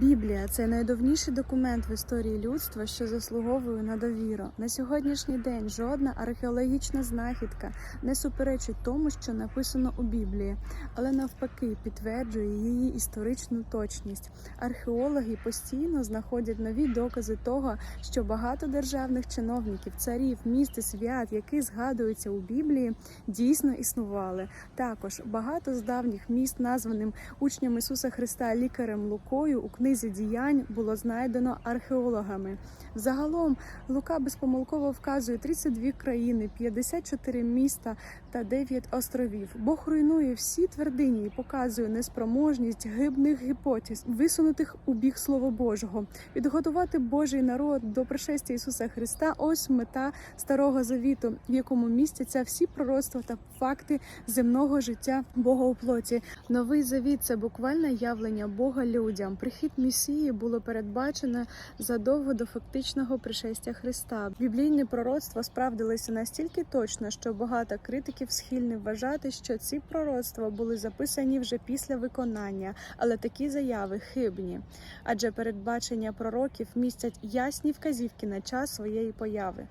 Біблія це найдавніший документ в історії людства, що заслуговує на довіру. На сьогоднішній день жодна археологічна знахідка не суперечить тому, що написано у Біблії, але навпаки підтверджує її історичну точність. Археологи постійно знаходять нові докази того, що багато державних чиновників, царів, міст і свят, які згадуються у Біблії, дійсно існували. Також багато з давніх міст, названим учням Ісуса Христа лікарем Лукою у книзі діянь було знайдено археологами. Загалом Лука безпомилково вказує 32 країни, 54 міста та 9 островів. Бог руйнує всі твердині і показує неспроможність гибних гіпотез, висунутих у бік Слова Божого, підготувати Божий народ до пришестя Ісуса Христа. Ось мета старого завіту, в якому містяться всі пророцтва та факти земного життя Бога у плоті. Новий завіт це буквальне явлення Бога людям. Прихід Месії було передбачено задовго до фактичного пришестя Христа. Біблійні пророцтва справдилися настільки точно, що багато критиків схильні вважати, що ці пророцтва були записані вже після виконання, але такі заяви хибні, адже передбачення пророків містять ясні вказівки на час своєї появи.